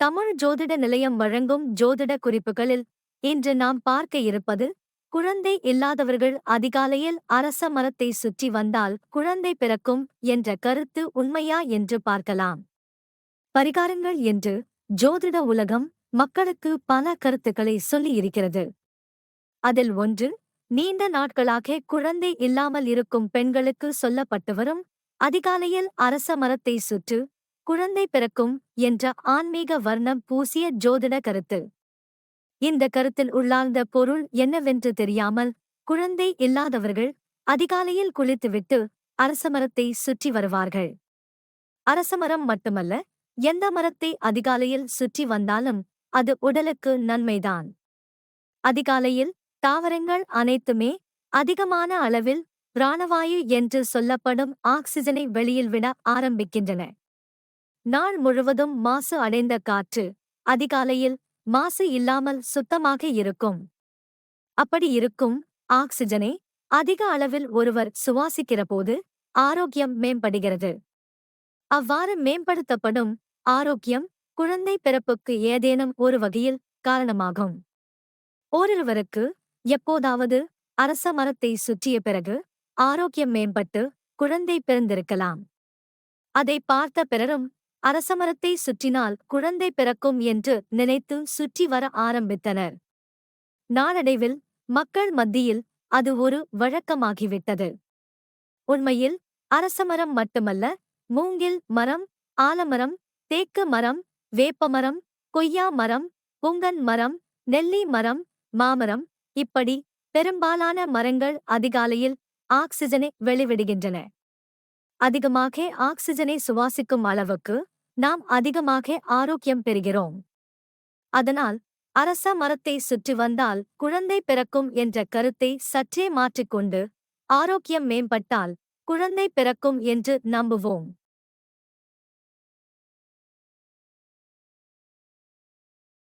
தமிழ் ஜோதிட நிலையம் வழங்கும் ஜோதிட குறிப்புகளில் இன்று நாம் பார்க்க இருப்பது குழந்தை இல்லாதவர்கள் அதிகாலையில் அரச மரத்தை சுற்றி வந்தால் குழந்தை பிறக்கும் என்ற கருத்து உண்மையா என்று பார்க்கலாம். பரிகாரங்கள் என்று ஜோதிட உலகம் மக்களுக்கு பல கருத்துக்களை சொல்லியிருக்கிறது அதில் ஒன்று நீண்ட நாட்களாக குழந்தை இல்லாமல் இருக்கும் பெண்களுக்கு சொல்லப்பட்டு வரும் அதிகாலையில் அரச மரத்தை சுற்று குழந்தை பிறக்கும் என்ற ஆன்மீக வர்ணம் பூசிய ஜோதிட கருத்து. இந்த கருத்தில் உள்ளார்ந்த பொருள் என்னவென்று தெரியாமல் குழந்தை இல்லாதவர்கள் அதிகாலையில் குளித்துவிட்டு அரசமரத்தை சுற்றி வருவார்கள். அரசமரம் மட்டுமல்ல எந்த மரத்தை அதிகாலையில் சுற்றி வந்தாலும் அது உடலுக்கு நன்மைதான். அதிகாலையில் தாவரங்கள் அனைத்துமே அதிகமான அளவில் பிராணவாயு என்று சொல்லப்படும் ஆக்சிஜனை வெளியில் விட ஆரம்பிக்கின்றன. நாள் முழுவதும் மாசு அடைந்த காற்று அதிகாலையில் மாசு இல்லாமல் சுத்தமாக இருக்கும். அப்படி இருக்கும் ஆக்சிஜனை அதிக அளவில் ஒருவர் சுவாசிக்கிறபோது ஆரோக்கியம் மேம்படுகிறது. அவ்வாறு மேம்படுத்தப்படும் ஆரோக்கியம் குழந்தை பிறப்புக்கு ஏதேனும் ஒரு வகையில் காரணமாகும். ஓரிருவருக்கு எப்போதாவது அரச மரத்தை சுற்றிய பிறகு ஆரோக்கியம் மேம்பட்டு குழந்தை பிறந்திருக்கலாம். அதை பார்த்த பிறரும் அரசமரத்தை சுற்றினால் குழந்தை பிறக்கும் என்று நினைத்து சுற்றி வர ஆரம்பித்தனர். நாளடைவில் மக்கள் மத்தியில் அது ஒரு வழக்கமாகிவிட்டது. உண்மையில் அரசமரம் மட்டுமல்ல மூங்கில் மரம் ஆலமரம் தேக்கு மரம் வேப்பமரம் கொய்யா மரம் புங்கன் மரம் நெல்லி மரம் மாமரம் இப்படி பெரும்பாலான மரங்கள் அதிகாலையில் ஆக்சிஜனை வெளிவிடுகின்றன. அதிகமாக ஆக்சிஜனை சுவாசிக்கும் அளவுக்கு நாம் அதிகமாக ஆரோக்கியம் பெறுகிறோம். அதனால் அரச மரத்தை சுற்றி வந்தால் குழந்தை பிறக்கும் என்ற கருத்தை சற்றே மாற்றிக்கொண்டு ஆரோக்கியம் மேம்பட்டால் குழந்தை பிறக்கும் என்று நம்புவோம்.